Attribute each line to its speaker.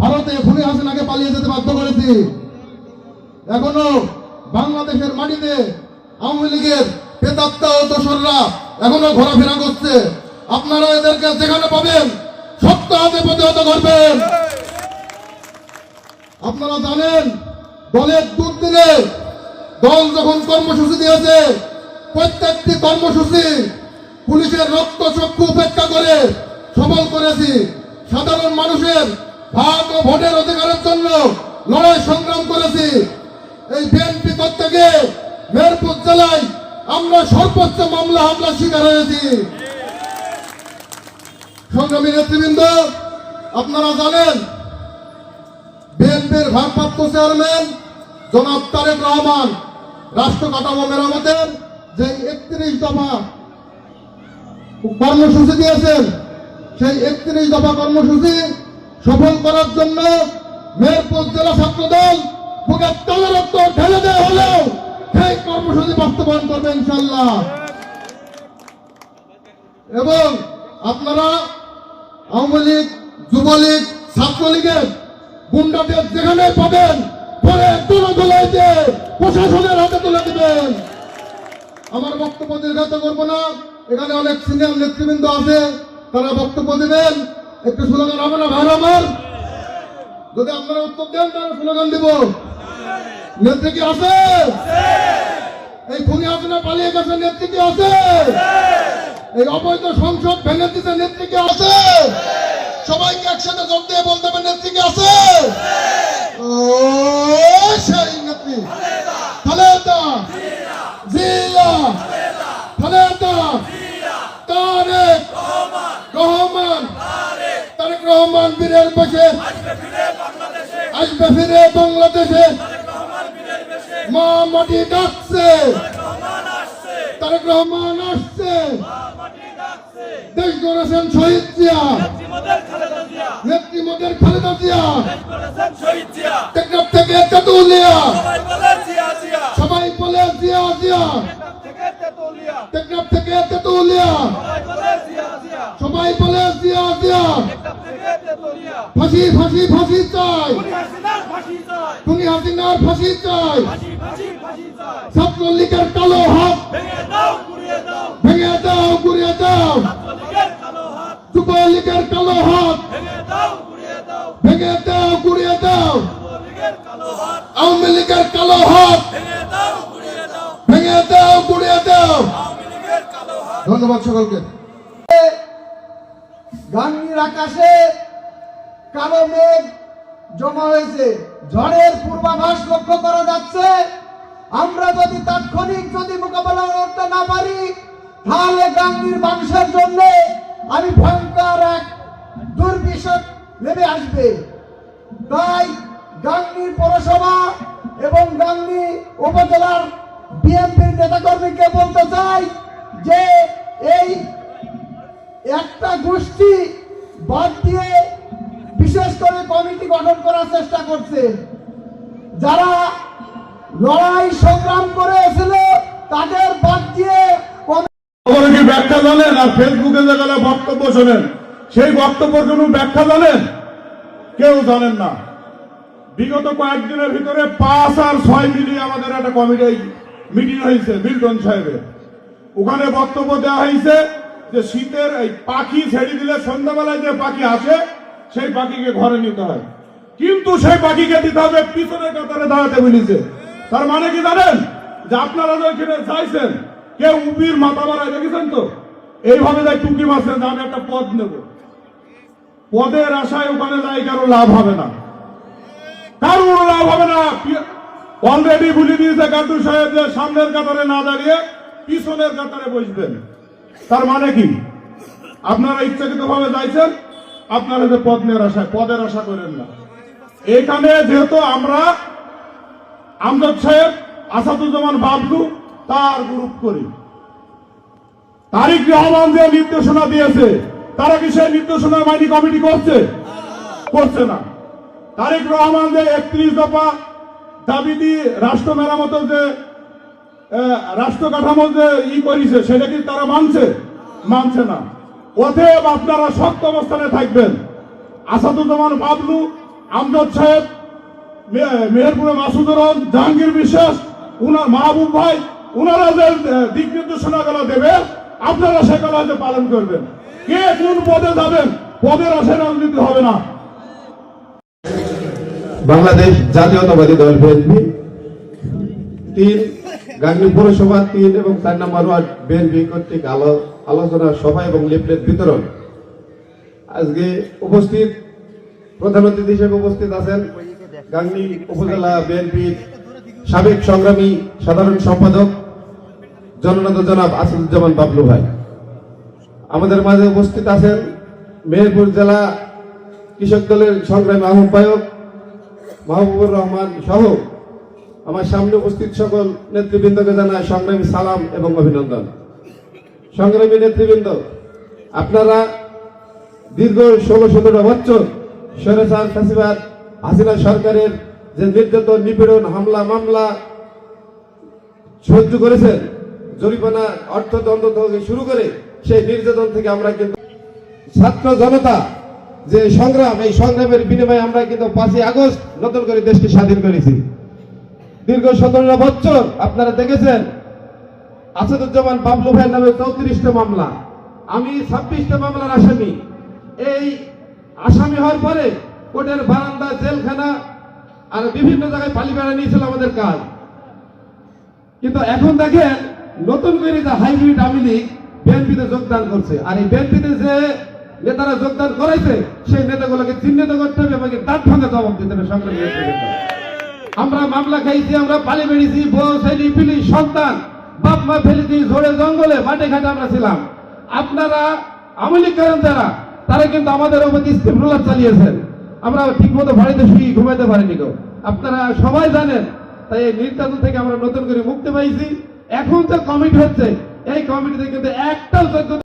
Speaker 1: ভারতে খুনি হাসিনাকে পালিয়ে যেতে বাধ্য করেছি। এখনও বাংলাদেশের মাটিতে আওয়ামী লীগের পেতাত্তা ও দোসররা এখনও ঘোরাফেরা করছে। আপনারা এদেরকে যেখানে পাবেন, সত্য হাতে প্রতিহত করবেন। আপনারা জানেন, দলের দুধ দিলে দল যখন কর্মসূচি দিয়েছে, প্রত্যেকটি কর্মসূচি পুলিশের রক্ত চক্ষু উপেক্ষা করে সফল করেছি। সাধারণ মানুষের ভাগ ও ভোটের অধিকারের জন্য লড়াই সংগ্রাম করেছি। এই বিএনপি থেকে মেরপুর জেলায় আমরা সর্বোচ্চ মামলা হামলা শিকার হয়েছি। সংগ্রামী নেতৃবৃন্দ, আপনারা জানেন বিএনপির ভারপ্রাপ্ত চেয়ারম্যান জনাব তারেক রহমান রাষ্ট্র কাঠামো মেরামতের যে একত্রিশ দফা কর্মসূচি দিয়েছেন, সেই একত্রিশ দফা কর্মসূচি সফল করার জন্য মেহেরপুর জেলা ছাত্র দল বুকের তালে রক্ত ঢেলে দেওয়া হলেও সেই কর্মসূচি বাস্তবায়ন করবে ইনশাল্লাহ এবং আপনারা আওয়ামী লীগ, যুবলীগ, ছাত্রলীগের গুন্ডাদের যেখানে পাবেন, পরে তুলে তুলে দিয়ে প্রশাসনের হাতে তুলে দিবেন। আমার বক্তব্য দীর্ঘায়িত করব না। এখানে অনেক সিনিয়র নেতৃবৃন্দ আছে, তারা বক্তব্য দিবেন। একটু স্লোগান হবে না, ভাই আমার যদি আপনারা উত্তর দেন, তাহলে স্লোগান দিব। নেত্রী কি আছে? এই খুনি হাসিনা পালিয়ে গেছে, নেত্রী কি আছে? এই অবৈধ সংসদ ভেঙে দিতে নেত্রী কি আছে? সবাইকে একসাথে জোর দিয়ে বলতে হবে, নেত্রী কি আছে? ও সেই নেত্রী খালেদা জিয়া খালেদা তারেক রহমান তারেক রহমান বীরের বসে আসবে ফিরে বাংলাদেশে। মা মাটি ডাকছে। তারেক রহমান আসছে। দেশ গড়েছেন শহীদ জিয়া। নেত্রী মোদের খালেদা জিয়া। টেকনাফ থেকে তেতুলিয়া। সবাই বলে জিয়া জিয়া। টেকনাফ থেকে তেতুলিয়া। সবাই বলে জিয়া জিয়া। ফাঁসি ফাঁসি ফাঁসি চাই। খুনি হাসিনার ফাঁসি চাই। ছাত্রলীগের কালো হাত। ভেঙে দাও গুড়িয়ে দাও। যুবলীগের কালো হাত। ভেঙে দাও গুড়িয়ে দাও। আওয়ামী লীগের কালো হাত। ভেঙে দাও গুড়িয়ে দাও। ধন্যবাদ সকলকে।
Speaker 2: গাঙ্গির আকাশে কালো মেঘ জমা হয়েছে। ঝড়ের পূর্বাভাস লক্ষ্য করা যাচ্ছে। আমরা যদি তাৎক্ষণিক যদি মোকাবেলা করতে না পারি, তাহলে গাঙ্গির মানুষের জন্য আমি ভয়ঙ্কর এক দুর্বিষক নেমে আসবে। তাই গাঙ্গির পৌরসভা এবং গাঙ্গি উপজেলার বিএনপির নেতাকর্মীকে বলতে চাই যে এই একটা গোষ্ঠী গঠন করার চেষ্টা করছে। যারা লড়াই সংগ্রাম করে এসেছিল, তাদের বাদ দিয়ে
Speaker 3: ব্যাখ্যা জানেন? আর ফেসবুকে যে গেলে বক্তব্য শোনেন, সেই বক্তব্যের ব্যাখ্যা জানেন? কেউ জানেন না। বিগত কয়েকদিনের ভিতরে পাঁচ আর ছয় মিলিয়ে আমাদের একটা কমিটি মিটিং হয়েছে, মিল্টন সাহেবের। ওখানে বক্তব্য দেওয়া হয়েছে যে শীতের এই পাখি ছেড়ে দিলে সন্ধ্যাবেলায় যে পাখি আসে, সেই পাখিকে ঘরে নিতে হয়। কিন্তু সেই পাখিকে দিতে হবে পিছনের কাতারে দাঁড়াতে বলেছে তার মানে কি জানেন? যে আপনারা যে ওইখানে চাইছেন কেউ উপির মাথা মারায় দেখেছেন তো? এইভাবে যাই টুকি যে আমি একটা পদ নেব। পদের আশায় ওখানে যাই, কারও লাভ হবে না। কারোর লাভ হবে না। অলরেডি বলে দিয়েছে গাদ্দু সাহেব যে সামনের কাতারে না দাঁড়িয়ে পিছনের কাতারে বসবেন। তার মানে কি? আপনারা ইচ্ছাকৃত ভাবে যাইছেন, আপনারা যে পদ নেওয়ার আশায়, পদের আশা করেন না। এখানে যেহেতু আমরা আমজাদ সাহেব, আসাদুজ্জামান বাবলু তার গ্রুপ করি। তারিক রহমান যে নির্দেশনা দিয়েছে, তারা কি সেই নির্দেশনা মাইনি কমিটি করছে? করছে না। তারিক রহমান যে একত্রিশ দফা দাবি দিয়ে রাষ্ট্র মেরামতের যে রাষ্ট্র কাঠামো যে ই করেছে, সেটা কি তারা মানছে? মানছে না। অতএব আপনারা শক্ত অবস্থানে থাকবেন। আসাদুজ্জামান বাবলু আমজদ সাহেব মেহেরপুরে মাসুদুর রহমান জাহাঙ্গীর বিশ্বাস, উনার মাহবুব ভাই, উনারা যে দিক নির্দেশনা গুলো দেবে, আপনারা সেগুলো হয়তো পালন করবেন। কে কোন পদে যাবেন, পদের আশায় রাজনীতি হবে না।
Speaker 4: বাংলাদেশ জাতীয়তাবাদী দল বিএনপি, তিন গাংনী পৌরসভা তিন এবং চার নম্বর ওয়ার্ড বিএনপি কর্তৃক আলোচনা সভা এবং লিফলেট বিতরণ। আজকে উপস্থিত প্রধান অতিথি হিসেবে উপস্থিত আছেন গাংনী উপজেলা বিএনপির সাবেক সংগ্রামী সাধারণ সম্পাদক জননাথ জনাব আসাদুজ্জামান বাবলু ভাই। আমাদের মাঝে উপস্থিত আছেন মেহেরপুর জেলা কৃষক দলের সংগ্রামী আহ্বায়ক মাহবুবুর রহমান সহ আমার সামনে উপস্থিত সকল নেতৃবৃন্দকে জানায় সংগ্রামী সালাম এবং অভিনন্দন। সংগ্রামী নেতৃবৃন্দ, আপনারা দীর্ঘ ষোলো সতেরো বছর সরেসার ফাঁসিবাদ, হাসিনা সরকারের যে নির্যাতন, নিপীড়ন, হামলা, মামলা সহ্য করেছেন, জরিমানা অর্থদণ্ড থেকে শুরু করে সেই নির্যাতন থেকে আমরা কিন্তু ছাত্র জনতা যে সংগ্রাম, এই সংগ্রামের বিনিময়ে আমরা কিন্তু পাঁচই আগস্ট নতুন করে দেশকে স্বাধীন করেছি। দীর্ঘ সতেরো বছর আপনারা দেখেছেন আসাদুজ্জামান বাবলু ভাইয়ের নামে চৌত্রিশটা মামলা, আমি ছাব্বিশটা মামলার আসামি। এই আসামি হওয়ার পরে কোর্টের বারান্দা, জেলখানা আর বিভিন্ন জায়গায় পালি বেড়া নিয়েছিল আমাদের কাজ। কিন্তু এখন দেখেন, নতুন করে যে হাইব্রিড আওয়ামী লীগ বিএনপিতে যোগদান করছে। আর এই বিএনপিতে যে নেতারা যোগদান করাইছে, সেই নেতাগুলোকে চিহ্নিত করতে হবে এবং দাঁত ভাঙা জবাব দিতে হবে সংগ্রামী আমরা মামলা খাইছি, আমরা পালি বেড়েছি বউ পিলি, সন্তান, বাপ, মা, ফেলেছি, ঝোড়ে, জঙ্গলে মাঠে ঘাটে আমরা ছিলাম। আপনারা আমলিক করেন যারা তারা কিন্তু আমাদের উপর স্টিমরোলার চালিয়েছেন। আমরা ঠিক মতো বাড়িতে শুয়ে ঘুমাইতে পারিনি কেউ আপনারা সবাই জানেন, তাই এই নির্যাতন থেকে আমরা নতুন করে মুক্তি পাইছি। এখন যে কমিটি হচ্ছে। এই কমিটিতে কিন্তু একটাও